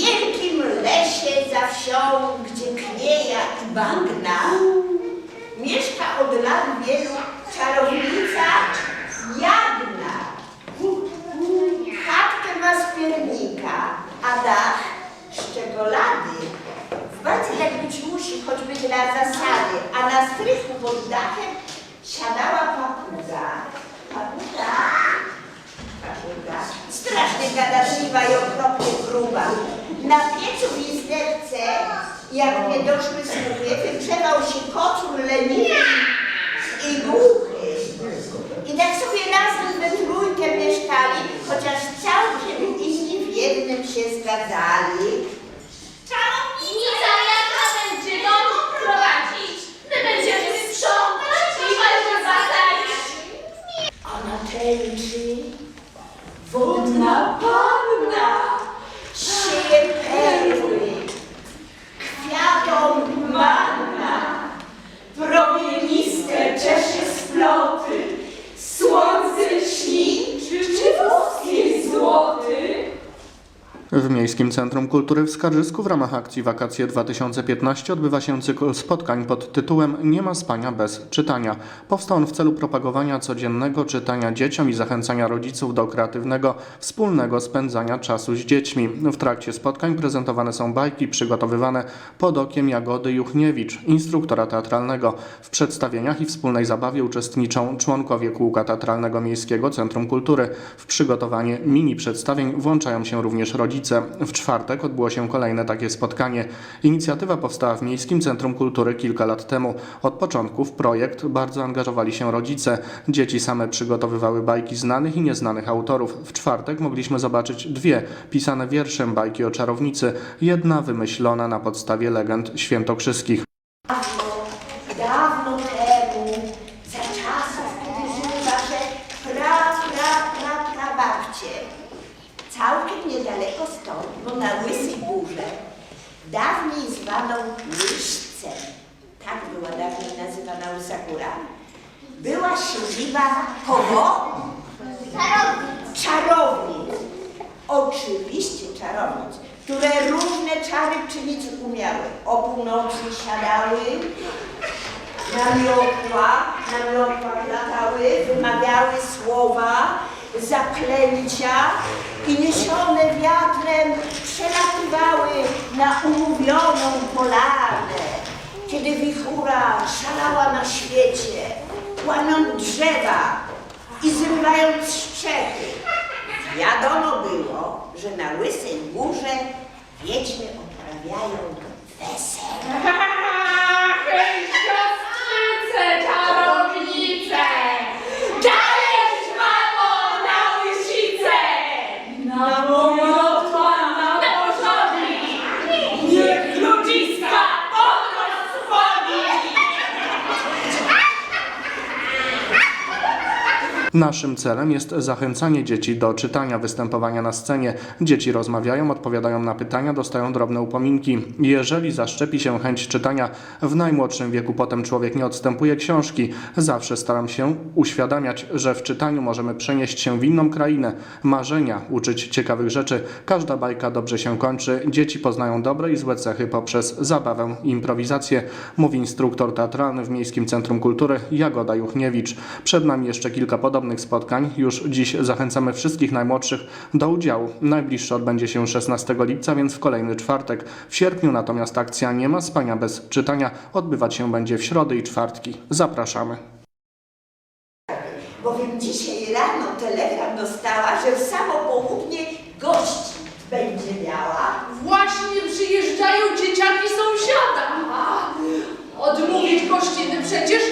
wielkim lesie za wsią, gdzie knieja i bagna, mieszka od lat wielu czarownica Jagna. Chatkę ma z piernika, a dach z czekolady. W bacie jak być musi, choćby dla zasady, a na strychu pod dachem siadała papuga. Na piecu w izderce, jak nie doszły słuchy, się kocur leniwy i głuchy. I tak sobie razem we trójkę mieszkali, chociaż całkiem inni w jednym się zgadzali. W Miejskim Centrum Kultury w Skarżysku w ramach akcji Wakacje 2015 odbywa się cykl spotkań pod tytułem Nie ma spania bez czytania. Powstał on w celu propagowania codziennego czytania dzieciom i zachęcania rodziców do kreatywnego, wspólnego spędzania czasu z dziećmi. W trakcie spotkań prezentowane są bajki przygotowywane pod okiem Jagody Juchniewicz, instruktora teatralnego. W przedstawieniach i wspólnej zabawie uczestniczą członkowie Kółka Teatralnego Miejskiego Centrum Kultury. W przygotowanie mini przedstawień włączają się również rodzice. W czwartek odbyło się kolejne takie spotkanie. Inicjatywa powstała w Miejskim Centrum Kultury kilka lat temu. Od początku w projekt bardzo angażowali się rodzice. Dzieci same przygotowywały bajki znanych i nieznanych autorów. W czwartek mogliśmy zobaczyć dwie pisane wierszem bajki o czarownicy, jedna wymyślona na podstawie legend świętokrzyskich. Dawno, całkiem niedaleko stąd, bo na Łysej Górze, dawniej zwaną Łyżcem, tak była dawniej nazywana Łysa Góra, była siedziba kogo? Czarownic. Oczywiście czarownic, które różne czary czynić umiały. O północy siadały, na miotłach, na miotłach latały, wymawiały słowa, zaklęcia i niesione wiatrem przelatywały na umówioną polanę. Kiedy wichura szalała na świecie, łamiąc drzewa i zrywając strzechy, wiadomo było, że na Łysej Górze wiedźmy uprawiają Naszym celem jest zachęcanie dzieci do czytania, występowania na scenie. Dzieci rozmawiają, odpowiadają na pytania, dostają drobne upominki. Jeżeli zaszczepi się chęć czytania w najmłodszym wieku, potem człowiek nie odstępuje książki. Zawsze staram się uświadamiać, że w czytaniu możemy przenieść się w inną krainę, marzenia, uczyć ciekawych rzeczy. Każda bajka dobrze się kończy. Dzieci poznają dobre i złe cechy poprzez zabawę improwizację, mówi instruktor teatralny w Miejskim Centrum Kultury Jagoda Juchniewicz. Przed nami jeszcze kilka podobnych podobnych spotkań już dziś zachęcamy wszystkich najmłodszych do udziału. Najbliższe odbędzie się 16 lipca, więc w kolejny czwartek. W sierpniu natomiast akcja Nie ma spania bez czytania odbywać się będzie w środę i czwartki. Zapraszamy. Bowiem dzisiaj rano telegram dostała, że w samo południe gości będzie miała. Właśnie przyjeżdżają dzieciaki sąsiada. Odmówić gościny przecież